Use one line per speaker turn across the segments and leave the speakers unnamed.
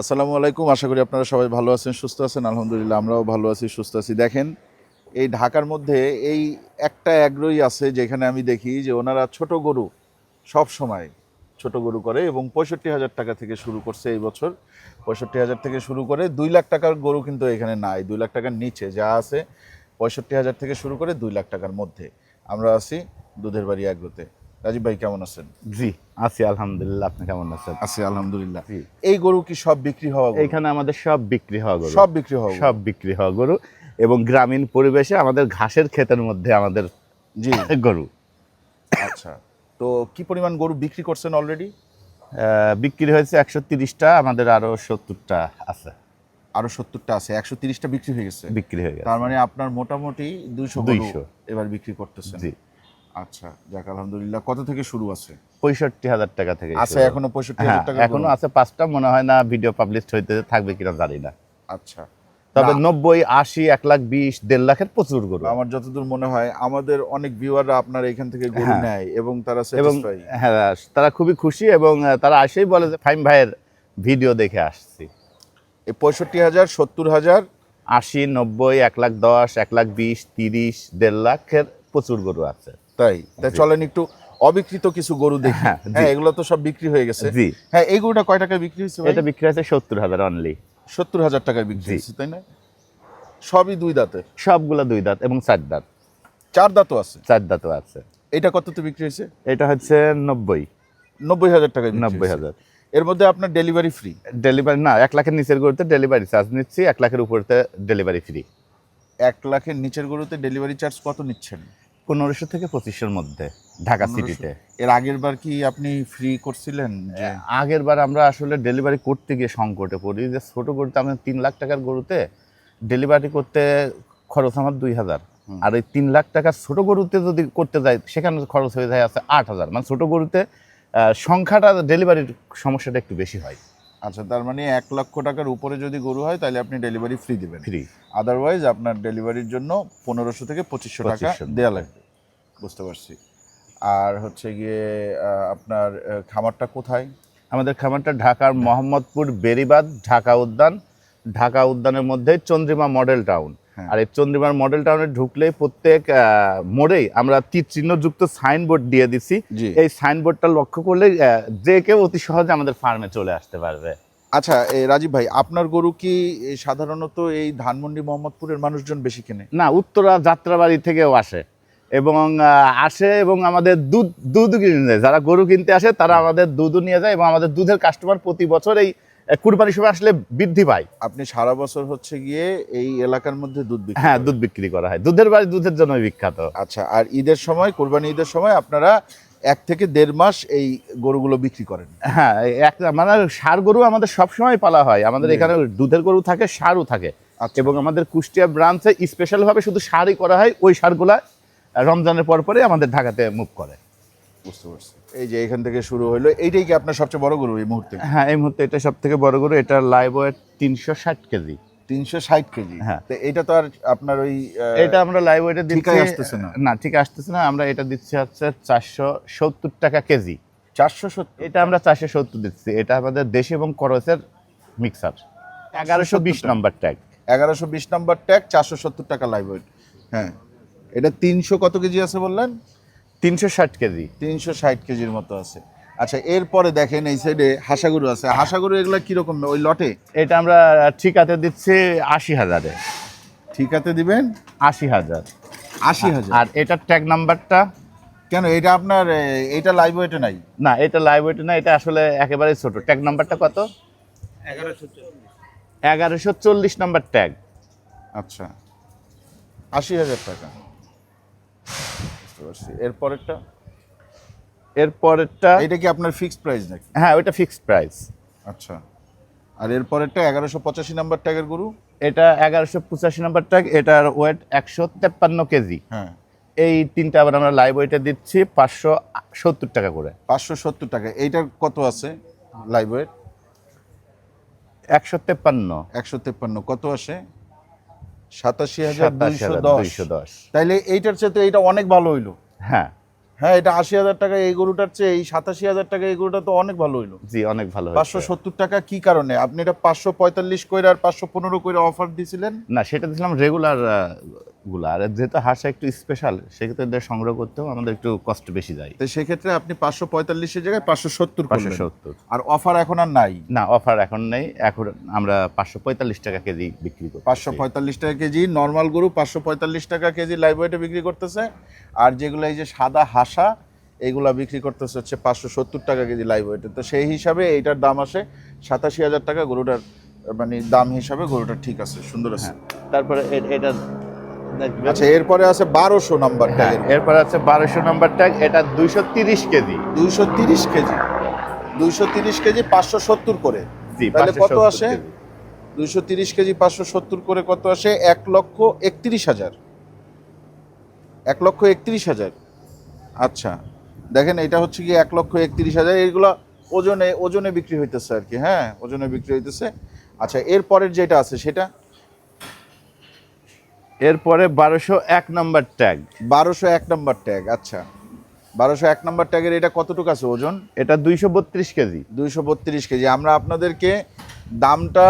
আসসালামু আলাইকুম। আশা করি আপনারা সবাই ভালো আছেন, সুস্থ আছেন। আলহামদুলিল্লাহ, আমরাও ভালো আছি, সুস্থ আছি। দেখেন, এই ঢাকার মধ্যে এই একটা অ্যাগ্রোই আছে যেখানে আমি দেখি যে ওনারা ছোট গরু সব সময় ছোট গরু করে এবং পঁয়ষট্টি হাজার টাকা থেকে শুরু করছে এই বছর। পঁয়ষট্টি হাজার থেকে শুরু করে দুই লাখ টাকার গরু কিন্তু এখানে নাই, দুই লাখ টাকার নিচে যা আছে। পঁয়ষট্টি হাজার থেকে শুরু করে দুই লাখ টাকার মধ্যে। আমরা আছি দুধের বাড়ি অ্যাগ্রোতে। রাজীব ভাই কেমন আছেন?
জি আছি আলহামদুলিল্লাহ আপনি কেমন আছেন?
আছি আলহামদুলিল্লাহ। এই গরু কি সব বিক্রি হওয়া গরু?
এইখানে আমাদের সব বিক্রি হওয়া গরু।
সব বিক্রি হওয়া
সব বিক্রি হওয়া গরু এবং গ্রামীণ পরিবেশে আমাদের ঘাসের ক্ষেতের মধ্যে আমাদের
জি।
গরু।
আচ্ছা তো কি পরিমাণ গরু বিক্রি করছেন অলরেডি
বিক্রি হয়েছে একশো তিরিশটা আমাদের আরও সত্তরটা আছে।
আরও সত্তরটা আছে একশো তিরিশটা বিক্রি হয়ে গেছে।
বিক্রি হয়ে গেছে।
তার মানে আপনার মোটামুটি দুইশো
200
এবার বিক্রি করতেছেন।
জি।
আচ্ছা যাক আলহামদুলিল্লাহ। কত থেকে শুরু আছে?
পঁয়ষট্টি হাজার টাকা থেকে
আছে এখনও পঁয়ষট্টি
হ্যাঁ
হাজার টাকা এখনও
আছে পাঁচটা মনে হয় না ভিডিও পাবলিশ হইতে থাকবে কিনা জানি না।
আচ্ছা।
তবে নব্বই আশি এক লাখ বিশ দেড় লাখের প্রচুর গরু।
আমার যতদূর মনে হয় আমাদের অনেক ভিউয়াররা আপনার এখান থেকে গরু
হ্যাঁ।
নেয় এবং তারা
এবং হ্যাঁ তারা খুবই খুশি এবং তারা আসেই বলে যে ফাইম ভাইয়ের ভিডিও দেখে আসছি।
এই পঁয়ষট্টি হাজার সত্তর হাজার?
আশি নব্বই এক লাখ দশ এক লাখ বিশ তিরিশ দেড় লাখের প্রচুর গরু আছে।
তাই? তাই চলেন একটু অবিকৃত কিছু গরু দেখি।
হ্যাঁ,
হ্যাঁ এগুলো তো সব বিক্রি হয়ে গেছে।
জি।
হ্যাঁ এই গরুটা কয় টাকায় বিক্রি হয়েছে
এটা বিক্রি আছে সত্তর হাজার অনলি
সত্তর হাজার টাকায় বিক্রি হয়েছে তাই না? সবই দুই দাঁতে?
সবগুলা দুই দাঁত এবং চার দাঁত।
চার দাঁতও আছে?
চার দাঁতও আছে।
এটা কততে বিক্রি হয়েছে?
এটা হচ্ছে নব্বই।
নব্বই হাজার টাকায়
নব্বই হাজার।
এর মধ্যে আপনার ডেলিভারি ফ্রি
ডেলিভারি না এক লাখের নিচের গরুতে ডেলিভারি চার্জ নিচ্ছি এক লাখের উপরতে ডেলিভারি ফ্রি
এক লাখের নিচের গরুতে ডেলিভারি চার্জ কত নিচ্ছেন?
পনেরোশো থেকে পঁচিশশোর মধ্যে ঢাকা সিটিতে
এর আগের বার কি আপনি ফ্রি করছিলেন
আগের বার আমরা আসলে ডেলিভারি করতে গিয়ে সংকটে পড়ি। যে ছোটো গরুতে আমি তিন লাখ টাকার গরুতে ডেলিভারি করতে খরচ আমার দুই হাজার। আর এই তিন লাখ টাকার ছোট গরুতে যদি করতে যাই সেখানে খরচ হয়ে যায় আছে আট হাজার। মানে ছোট গরুতে সংখ্যাটা ডেলিভারির সমস্যাটা একটু বেশি হয়।
আচ্ছা তার মানে এক লক্ষ টাকার উপরে যদি গরু হয় তাহলে আপনি ডেলিভারি ফ্রি দেবেন।
ফ্রি
আদারওয়াইজ আপনার ডেলিভারির জন্য পনেরোশো থেকে পঁচিশশো টাকা দেওয়া লাগবে। বুঝতে পারছি। আর হচ্ছে গিয়ে আপনার খামারটা কোথায়?
আমাদের খামারটা ঢাকার মোহাম্মদপুর বেরিবাদ ঢাকা উদ্যান। ঢাকা উদ্যানের মধ্যে চন্দ্রিমা মডেল টাউন। আর এই চন্দ্রিমার মডেল টাউনে ঢুকলে প্রত্যেক মোড়েই আমরা তীর চিহ্নযুক্ত সাইনবোর্ড দিয়ে দিছি। এই সাইনবোর্ডটা লক্ষ্য করলে যে কেউ অতি সহজে আমাদের ফার্মে চলে আসতে পারবে।
আচ্ছা রাজীব ভাই আপনার গরু কি সাধারণত এই ধানমন্ডি মোহাম্মদপুরের মানুষজন বেশি কেনে?
না উত্তরা যাত্রাবাড়ি থেকেও আসে। এবং আসে এবং আমাদের দুধ দুধ কিনে যায় যারা গরু কিনতে আসে তারা আমাদের দুধও নিয়ে যায় এবং আমাদের দুধের কাস্টমার প্রতি বছর এই কুরবানির সময় আসলে বৃদ্ধি পায়।
আপনি সারা বছর হচ্ছে গিয়ে এই এলাকার মধ্যে দুধ বিক্রি
হ্যাঁ দুধ বিক্রি করা হয়। দুধের বাড়ি দুধের জন্য বিখ্যাত।
আচ্ছা আর ঈদের সময় কুরবানি ঈদের সময় আপনারা এক থেকে দেড় মাস এই গরুগুলো বিক্রি করেন।
হ্যাঁ এক মানে ষাড় গরু আমাদের সবসময় পালা হয়। আমাদের এখানে দুধের গরু থাকে সারও থাকে।
আচ্ছা।
এবং আমাদের কুষ্টিয়া ব্রাঞ্চে স্পেশালভাবে শুধু সারই করা হয় ওই ষাঁড়গুলা রমজানের পর পরে আমাদের ঢাকাতে মুভ করে।
বুঝতে পারছি। এই যে এখান থেকে শুরু হলো এইটাই কি আপনার সবচেয়ে বড় গরু এই মুহূর্তে?
হ্যাঁ এই মুহূর্তে এটা সব থেকে বড় গরু এটা লাইভ ওয়েট তিনশো ষাট কেজি।
তিনশো ষাট কেজি?
হ্যাঁ।
তো এটা তো আর আপনার ওই
এটা আমরা লাইভ ওয়েটে দিচ্ছি
আসতেছে না।
না ঠিক আসতেছে না আমরা এটা দিচ্ছি হচ্ছে চারশো সত্তর টাকা কেজি।
চারশো সত্তর?
এটা আমরা চারশো সত্তর দিচ্ছি এটা আমাদের দেশি এবং করসের মিক্সার এগারোশো বিশ। নম্বর ট্যাগ
এগারোশো বিশ নাম্বার ট্যাগ চারশো সত্তর টাকা লাইভ ওয়েট হ্যাঁ। এটা তিনশো কত কেজি আছে বললেন?
তিনশো ষাট কেজি।
তিনশো ষাট কেজির মতো আছে। আচ্ছা এরপরে দেখেন এই সাইডে হাসাগুরু আছে। হাসাগুরু এগুলো কীরকম? ওই লটে?
এটা আমরা ঠিকাতে দিচ্ছি আশি হাজারে।
ঠিকাতে দিবেন?
আশি হাজার।
আশি হাজার?
আর এটার ট্যাগ নাম্বারটা
কেন? এটা আপনার এটা লাইভ ওয়েটে নাই?
না এটা লাইভ ওয়েট না এটা আসলে একেবারে ছোট। ট্যাগ নাম্বারটা কত? এগারোশো চল্লিশ। নাম্বার ট্যাগ
আচ্ছা। আশি হাজার টাকা। পারছি। এরপরেরটা?
এরপরেরটা
এটা কি আপনার ফিক্সড প্রাইস নাকি?
হ্যাঁ ওইটা ফিক্সড প্রাইস
আচ্ছা। আর এরপরেরটা এগারোশো পঁচাশি নাম্বার ট্যাগের গরু?
এটা এগারোশো পঁচাশি নাম্বার ট্যাগ এটার ওয়েট একশো তেপ্পান্ন কেজি।
হ্যাঁ।
এই তিনটা আবার আমরা লাইভ ওয়েটে দিচ্ছি পাঁচশো সত্তর টাকা করে।
পাঁচশো সত্তর টাকা। এইটার কত আছে লাইভ ওয়েট
একশো তেপ্পান্ন।
একশো তেপ্পান্ন। কত আসে? সাতাশি হাজার দুইশো দশ। তাইলে এইটার চেয়ে তো এইটা অনেক ভালো হইল।
হ্যাঁ।
হ্যাঁ এটা আশি হাজার টাকা এই গরুটার চেয়ে এই সাতাশি হাজার টাকা এই গরুটা তো অনেক ভালো হইল।
জি অনেক ভালো
পাঁচশো সত্তর টাকা কি কারণে? আপনি এটা পাঁচশো পঁয়তাল্লিশ কইরা আর পাঁচশো পনেরো কইরা অফার দিছিলেন?
না সেটা দিয়েছিলাম রেগুলার গুলা। আর যেহেতু হাঁসা একটু স্পেশাল সেক্ষেত্রে এদের সংগ্রহ করতেও আমাদের একটু কষ্ট বেশি যায়।
তো সেক্ষেত্রে আপনি পাঁচশো পঁয়তাল্লিশের জায়গায় পাঁচশো সত্তর
পাঁচশো সত্তর।
আর অফার এখন আর নাই?
না অফার এখন নেই। এখন আমরা পাঁচশো পঁয়তাল্লিশ টাকা কেজি বিক্রি করি
পাঁচশো পঁয়তাল্লিশ টাকা কেজি নর্মাল গরু পাঁচশো পঁয়তাল্লিশ টাকা কেজি লাইভ ওয়েটে বিক্রি করতেছে। আর যেগুলো এই যে সাদা হাসা এগুলা বিক্রি করতেছে হচ্ছে পাঁচশো সত্তর টাকা কেজি লাইভ ওয়েটে তো সেই হিসাবে এইটার দাম আসে সাতাশি হাজার টাকা। গরুটার মানে দাম হিসাবে গরুটা ঠিক আছে সুন্দর আছে।
হ্যাঁ। তারপরে এটা দেখবেন।
আচ্ছা এরপরে আছে বারোশো নাম্বার ট্যাগের
এরপর আছে বারোশো নাম্বার ট্যাগ এটা দুইশো তিরিশ কেজি।
দুইশো তিরিশ কেজি। দুইশো তিরিশ কেজি পাঁচশো সত্তর করে। তাহলে কত আসে? দুইশো তিরিশ কেজি পাঁচশো সত্তর করে কত আসে? এক লক্ষ একত্রিশ হাজার। এক লক্ষ একত্রিশ হাজার। আচ্ছা দেখেন এটা হচ্ছে কি এক লক্ষ একত্রিশ হাজার। এইগুলো ওজনে ওজনে বিক্রি হইতেছে আর কি হ্যাঁ ওজনে বিক্রি হইতেছে। আচ্ছা এর পরের যেটা আছে সেটা?
এরপরে বারোশো এক নাম্বার ট্যাগ।
বারোশো এক নম্বর ট্যাগ আচ্ছা। বারোশো এক নম্বর ট্যাগের এটা কতটুকু আছে ওজন?
এটা দুইশো বত্রিশ কেজি।
দুইশো বত্রিশ কেজি। আমরা আপনাদেরকে দামটা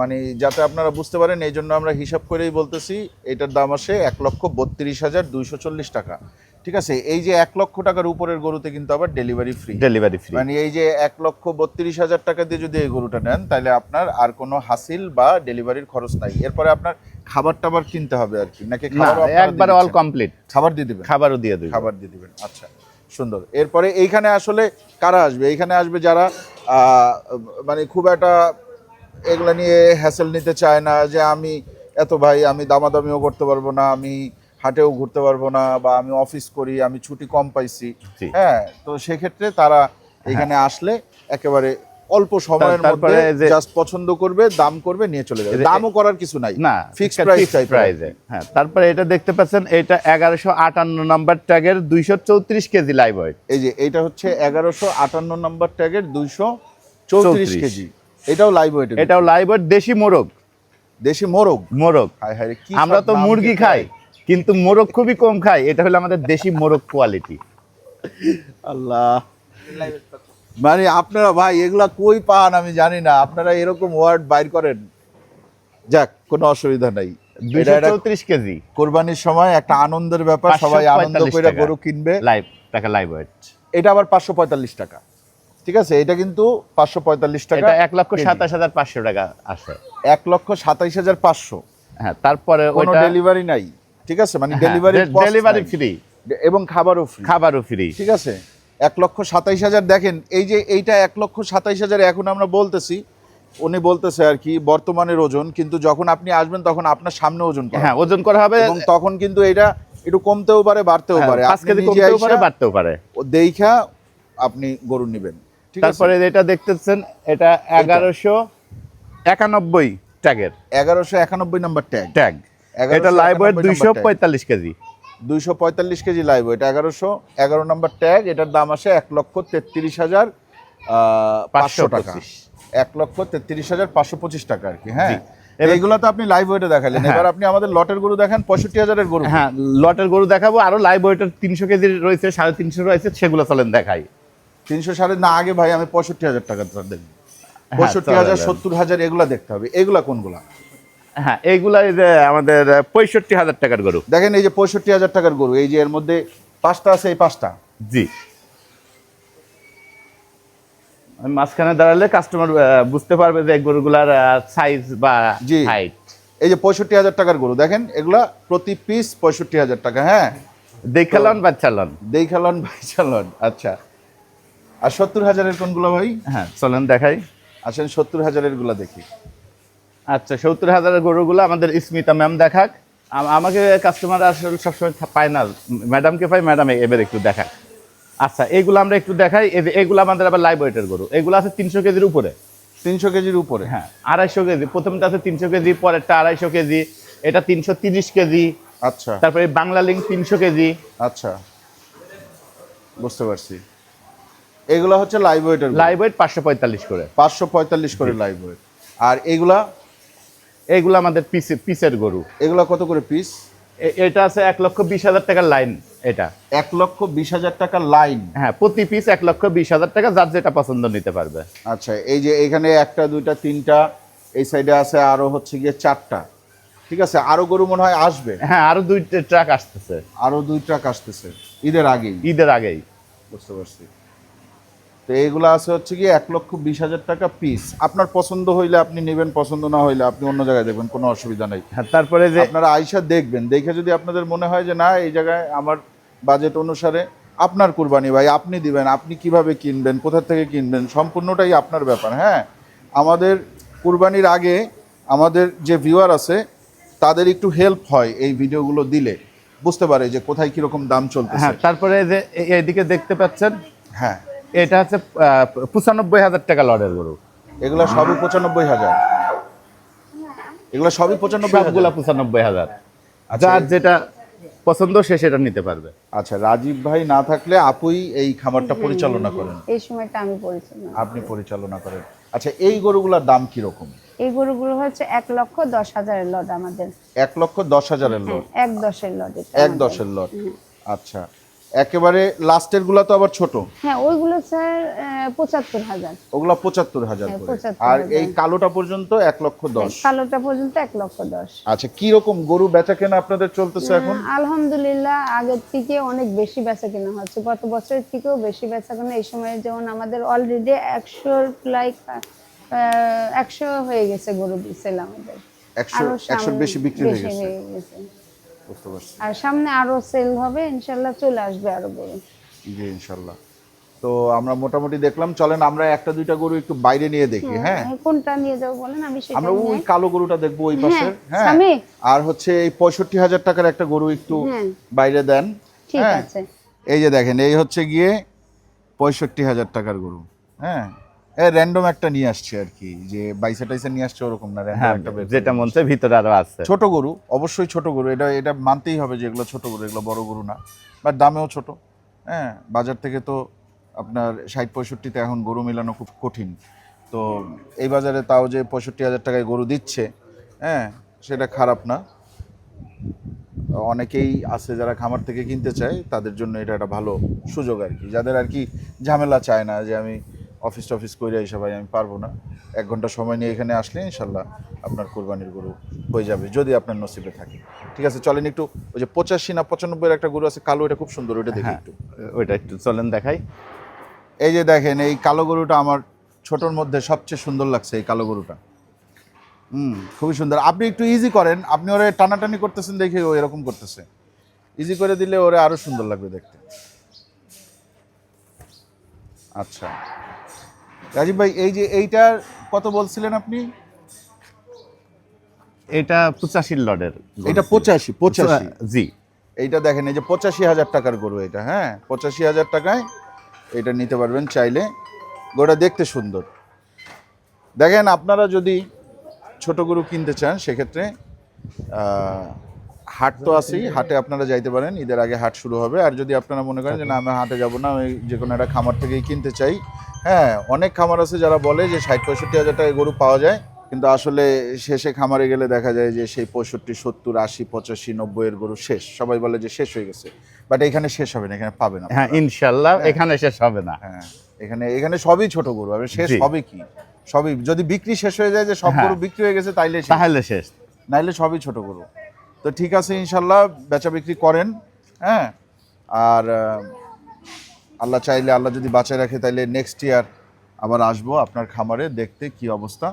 মানে যাতে আপনারা বুঝতে পারেন এই জন্য আমরা হিসাব করেই বলতেছি এটার দাম আসে এক লক্ষ বত্রিশ হাজার দুইশো চল্লিশ টাকা। ঠিক আছে? এই যে এক লক্ষ টাকার উপরের গরুতে কিন্তু আবার ডেলিভারি ফ্রি
ডেলিভারি ফ্রি
মানে এই যে এক লক্ষ বত্রিশ হাজার টাকা দিয়ে যদি এই গরুটা নেন তাহলে আপনার আর কোনো হাসিল বা ডেলিভারির খরচ নাই। এরপরে আপনার খাবার টাবার কিনতে হবে আর কি। নাকি
না একবারে অল কমপ্লিট
খাবার দিয়ে দিবেন?
খাবারও দিয়ে দিই
খাবার দিয়ে দিবেন আচ্ছা সুন্দর। এরপরে এইখানে আসলে কারা আসবে? এইখানে আসবে যারা মানে খুব একটা এগুলা নিয়ে হ্যাসেল নিতে চায় না যে আমি এত ভাই আমি দামাদামিও করতে পারব না আমি হাটেও ঘুরতে পারব না বা আমি অফিস করি আমি ছুটি কম পাইছি। হ্যাঁ তো সেক্ষেত্রে তারা এখানে আসলে একেবারে অল্প সময়ের মধ্যে জাস্ট পছন্দ করবে দাম করবে নিয়ে চলে যাবে। দামও করার কিছু নাই।
না
ফিক্সড প্রাইস টাইপ
প্রাইজে হ্যাঁ। তারপরে এটা দেখতে পাচ্ছেন এটা এগারোশো আটান্ন নাম্বার ট্যাগের দুইশো চৌত্রিশ কেজি লাইভ ওয়েট
এই যে এইটা হচ্ছে এগারোশো আটান্ন নম্বর ট্যাগের দুইশো চৌত্রিশ কেজি। এটাও লাইভ ওয়েট
এটাও লাইভ ওয়েট দেশি মোরগ।
দেশি মোরগ?
মোরগ।
হায় হায় কি
আমরা তো মুরগি খাই কিন্তু মোরগ খুবই কম খাই এটা হলো আমাদের দেশি মোরগ কোয়ালিটি
আল্লাহ। মানে আপনারা ভাই এগুলা কই পান আমি জানি না। আপনারা এরকম ওয়ার্ড বাইর করেন। যাক কোনো অসুবিধা নাই।
চৌত্রিশ কেজি।
কোরবানির সময় একটা আনন্দের ব্যাপার সবাই আনন্দ করে গরু কিনবে।
লাইভ টাকা লাইভ ওয়েট
এটা আবার পাঁচশো পঁয়তাল্লিশ টাকা। ঠিক আছে? এটা কিন্তু পাঁচশো পঁয়তাল্লিশ টাকা
এক লক্ষ সাতাশ হাজার পাঁচশো টাকা আসে।
এক লক্ষ সাতাইশ হাজার পাঁচশো।
হ্যাঁ তারপরে
কোনো
ওইটা
ডেলিভারি নাই। ঠিক আছে? মানে ডেলিভারি
ডেলিভারি ফ্রি
এবং খাবারও ফ্রি
খাবারও ফ্রি
ঠিক আছে? এক লক্ষ সাতাইশ হাজার দেখেন এই যে এইটা এক লক্ষ সাতাইশ হাজার এখন আমরা বলতেছি উনি বলতেছে আর কি বর্তমানের ওজন কিন্তু যখন আপনি আসবেন তখন আপনার সামনে ওজন
হ্যাঁ ওজন করা হবে।
এবং তখন কিন্তু এটা একটু কমতেও পারে বাড়তেও
হ্যাঁ,
পারে।
কমতেও পারে বাড়তেও পারে।
ও দেইখা আপনি গরু নেবেন।
তারপরে এটা দেখতেছেন এটা এগারোশো একানব্বই ট্যাগের।
এগারোশো একানব্বই নম্বর ট্যাগ।
ট্যাগ। এটা লাইভ ওয়েট দুইশো পঁয়তাল্লিশ কেজি।
দুইশো পঁয়তাল্লিশ কেজি লাইভ এটা এগারোশো। এগারো নম্বর ট্যাগ এটার দাম আসে এক লক্ষ তেত্রিশ হাজার পাঁচশো টাকা। এক লক্ষ তেত্রিশ হাজার পাঁচশো পঁচিশ টাকা আর কি হ্যাঁ? এইগুলো তো আপনি লাইভ ওয়েটে দেখালেন।
হ্যাঁ।
এবার আপনি আমাদের লটের গরু দেখেন পঁয়ষট্টি হাজারের গরু।
হ্যাঁ লটের গরু দেখাবো আরও লাইভ ওয়েটের তিনশো কেজি রয়েছে সাড়ে তিনশো রয়েছে সেগুলো চলেন দেখাই।
তিনশো সাড়ে না আগে ভাই আমি পঁয়ষট্টি হাজার টাকা দেন।
হ্যাঁ,
পঁয়ষট্টি হাজার সত্তর হাজার এগুলা দেখতে হবে। এগুলা কোনগুলা?
হ্যাঁ এইগুলা এই যে আমাদের পঁয়ষট্টি হাজার টাকার গরু।
দেখেন এই যে পঁয়ষট্টি হাজার টাকার গরু এই যে এর মধ্যে পাঁচটা আছে এই পাঁচটা।
জি। আমি মাঝখানে দাঁড়ালে কাস্টমার বুঝতে পারবে যে গরুগুলার সাইজ বা
জি।
হাইট
এই যে পঁয়ষট্টি হাজার টাকার গরু দেখেন এগুলা প্রতি পিস পঁয়ষট্টি হাজার টাকা হ্যাঁ?
দেখালন বাচ্চালন
দেখালন চালন আচ্ছা। আর সত্তর হাজারের কোনগুলো ভাই?
হ্যাঁ চলেন দেখাই।
আসেন সত্তর হাজারেরগুলা দেখি।
আচ্ছা সত্তর হাজারের গরুগুলো আমাদের স্মিতা ম্যাম দেখাক। আম- আমাকে কাস্টমার আসলে সবসময় পায় না ম্যাডামকে পাই ম্যাডাম এবার একটু দেখাক। আচ্ছা এগুলো আমরা একটু দেখাই। এই যে এগুলো আমাদের আবার লাইভ ওয়েটের গরু। এগুলো আছে তিনশো কেজির উপরে।
তিনশো কেজির উপরে।
হ্যাঁ আড়াইশো কেজি। প্রথমটা আছে তিনশো কেজি পরেরটা আড়াইশো কেজি। এটা তিনশো তিরিশ কেজি।
আচ্ছা।
তারপরে বাংলা লিঙ্ক তিনশো কেজি।
আচ্ছা। বুঝতে পারছি। এগুলো হচ্ছে লাইভ ওয়েটের
লাইভ ওয়েট পাঁচশো পঁয়তাল্লিশ করে।
পাঁচশো পঁয়তাল্লিশ করে লাইভ ওয়েট আর এগুলা
এইগুলো আমাদের পিসে পিসের গরু।
এগুলো কত করে পিস
এটা আছে এক লক্ষ বিশ হাজার টাকার লাইন এটা।
এক লক্ষ বিশ হাজার টাকার লাইন
হ্যাঁ প্রতি পিস এক লক্ষ বিশ হাজার টাকা যার যেটা পছন্দ নিতে পারবে।
আচ্ছা এই যে এখানে একটা দুইটা তিনটা এই সাইডে আছে আরও হচ্ছে গিয়ে চারটা। ঠিক আছে আরও গরু মনে হয় আসবে।
হ্যাঁ আরও দুই ট্রাক আসতেছে।
আরও দুই ট্রাক আসতেছে। ঈদের আগেই।
ঈদের আগেই।
বুঝতে পারছি। তো এইগুলো আছে হচ্ছে কি এক লক্ষ বিশ হাজার টাকা পিস আপনার পছন্দ হইলে আপনি নেবেন পছন্দ না হইলে আপনি অন্য জায়গায় দেখবেন কোনো অসুবিধা নেই।
হ্যাঁ তারপরে যে
আপনারা আইসা দেখবেন দেখে যদি আপনাদের মনে হয় যে না এই জায়গায় আমার বাজেট অনুসারে আপনার কুরবানি ভাই আপনি দিবেন আপনি কীভাবে কিনবেন কোথা থেকে কিনবেন সম্পূর্ণটাই আপনার ব্যাপার। হ্যাঁ আমাদের কুরবানির আগে আমাদের যে ভিউয়ার আছে তাদের একটু হেল্প হয় এই ভিডিওগুলো দিলে। বুঝতে পারে যে কোথায় কীরকম দাম চলতেছে।
হ্যাঁ তারপরে যে এইদিকে দেখতে পাচ্ছেন
হ্যাঁ।
এটা হচ্ছে আহ, পঁচানব্বই হাজার টাকা লড়ের গরু।
এগুলো সবই পঁচানব্বই হাজার। এগুলো সবই পঁচানব্বই
সবগুলা
হাজার
পঁচানব্বই হাজার।
আচ্ছা,
যার যেটা পছন্দ সে সেটা নিতে পারবে।
আচ্ছা রাজীব ভাই না থাকলে আপুই এই খামারটা পরিচালনা করেন।
এই সময়টা আমি পরিচালনা
আপনি পরিচালনা করেন। আচ্ছা এই গরুগুলোর দাম কীরকম?
এই গরুগুলো হচ্ছে এক লক্ষ দশ হাজারের লট আমাদের।
এক লক্ষ দশ হাজারের লট?
হ্যাঁ, এক দশের লট এটা
এক। দশের লট। আচ্ছা একেবারে লাস্টেরগুলা তো আবার ছোট।
হ্যাঁ ওইগুলো স্যার পঁচাত্তর হাজার।
ওগুলা পঁচাত্তর হাজার
হ্যাঁ,
করে।
75,000
আর এই কালোটা পর্যন্ত এক লক্ষ দশ।
কালোটা পর্যন্ত এক লক্ষ দশ।
আচ্ছা কি রকম গরু বেচা কেনা আপনাদের চলতেছে এখন?
আলহামদুলিল্লাহ আগের থেকে অনেক বেশি বেচা কেনা হচ্ছে। গত বছরের থেকেও বেশি বেচা কেনা। এই সময় যেমন আমাদের অলরেডি একশোর লাইক একশো হয়ে গেছে গরু সেল আমাদের।
একশো
আরও
একশোর বেশি বিক্রি হয়ে
হয়ে গেছে।
বুঝতে পারছি।
আর সামনে আরও সেল হবে ইনশাল্লাহ চলে আসবে আরও গরু।
জি ইনশাল্লাহ। তো আমরা মোটামুটি দেখলাম চলেন আমরা একটা দুইটা গরু একটু বাইরে নিয়ে দেখি হ্যাঁ?
কোনটা নিয়ে যাব বলেন আমি সেটা
আমরা ওই কালো গরুটা দেখব ওই পাশে
হ্যাঁ,
হ্যাঁ। আর হচ্ছে এই পঁয়ষট্টি হাজার টাকার একটা গরু একটু
হ্যাঁ।
বাইরে দেন
ঠিক
হ্যাঁ।
আছে।
এই যে দেখেন এই হচ্ছে গিয়ে পঁয়ষট্টি হাজার টাকার গরু হ্যাঁ? র্যান্ডম একটা নিয়ে আসছে আর কি যে বাইসা টাইসা নিয়ে আসছে ওরকম না
হ্যাঁ
একটা
যেটা মন ভিতরে আরও আছে।
ছোট গরু অবশ্যই ছোট গরু এটা এটা মানতেই হবে যে এগুলো ছোট গরু এগুলো বড় গরু না বাট দামেও ছোট। হ্যাঁ বাজার থেকে তো আপনার ষাট পঁয়ষট্টিতে এখন গরু মেলানো খুব কঠিন। তো এই বাজারে তাও যে পঁয়ষট্টি হাজার টাকায় গরু দিচ্ছে হ্যাঁ সেটা খারাপ না। অনেকেই আছে যারা খামার থেকে কিনতে চায় তাদের জন্য এটা একটা ভালো সুযোগ আর কি। যাদের আর কি ঝামেলা চায় না যে আমি অফিস টফিস করে এসে ভাই আমি পারব না। এক ঘণ্টা সময় নিয়ে এখানে আসলে ইনশাল্লাহ আপনার কোরবানির গরু হয়ে যাবে যদি আপনার নসিবে থাকে। ঠিক আছে চলেন একটু ওই যে পঁচাশি না পঁচানব্বই একটা গরু আছে কালো এটা খুব সুন্দর ওইটা দেখি
হ্যাঁ
একটু।
ওইটা একটু চলেন দেখাই।
এই যে দেখেন এই কালো গরুটা আমার ছোটোর মধ্যে সবচেয়ে সুন্দর লাগছে এই কালো গরুটা। হুম খুবই সুন্দর। আপনি একটু ইজি করেন আপনি ওরে টানাটানি করতেছেন দেখে ও এরকম করতেছে। ইজি করে দিলে ওরে আরও সুন্দর লাগবে দেখতে। আচ্ছা। রাজীব ভাই এই যে এইটার কত বলছিলেন আপনি?
এটা পঁচাশির লডের।
এটা পঁচাশি পঁচাশি।
জি।
এইটা দেখেন এই যে পঁচাশি হাজার টাকার গরু এটা হ্যাঁ? পঁচাশি হাজার টাকায় এটা নিতে পারবেন চাইলে। গরুটা দেখতে সুন্দর। দেখেন আপনারা যদি ছোট গরু কিনতে চান সেক্ষেত্রে হাট তো আছেই হাটে আপনারা যাইতে পারেন ঈদের আগে হাট শুরু হবে। আর যদি আপনারা মনে করেন যে না আমি হাটে যাব না আমি যে কোনো একটা খামার থেকেই কিনতে চাই হ্যাঁ অনেক খামার আছে যারা বলে যে ষাট পঁয়ষট্টি হাজার টাকায় গরু পাওয়া যায় কিন্তু আসলে শেষে খামারে গেলে দেখা যায় যে সেই পঁয়ষট্টি সত্তর আশি পঁচাশি নব্বইয়ের গরু শেষ। সবাই বলে যে শেষ হয়ে গেছে বাট এখানে শেষ হবে না এখানে পাবে না।
হ্যাঁ ইনশাল্লাহ এখানে শেষ হবে না।
হ্যাঁ এখানে এখানে সবই ছোট গরু আর শেষ। হবে কি? সবই যদি বিক্রি শেষ হয়ে যায় যে সব
হ্যাঁ।
গরু বিক্রি হয়ে গেছে তাইলে শেষ।
তাহলে শেষ।
নাইলে সবই ছোট গরু। তো ঠিক আছে ইনশাল্লাহ বেচা বিক্রি করেন হ্যাঁ আর আল্লাহ চাইলে আল্লাহ যদি বাঁচায় রাখে তাইলে নেক্সট ইয়ার আবার আসব আপনার খামারে দেখতে কি অবস্থা।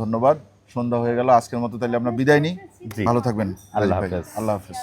ধন্যবাদ সন্ধ্যা হয়ে গেল আজকের মতো তাহলে আমরা বিদায় নিই। ভালো থাকবেন।
আল্লাহ হাফেজ।
আল্লাহ হাফেজ।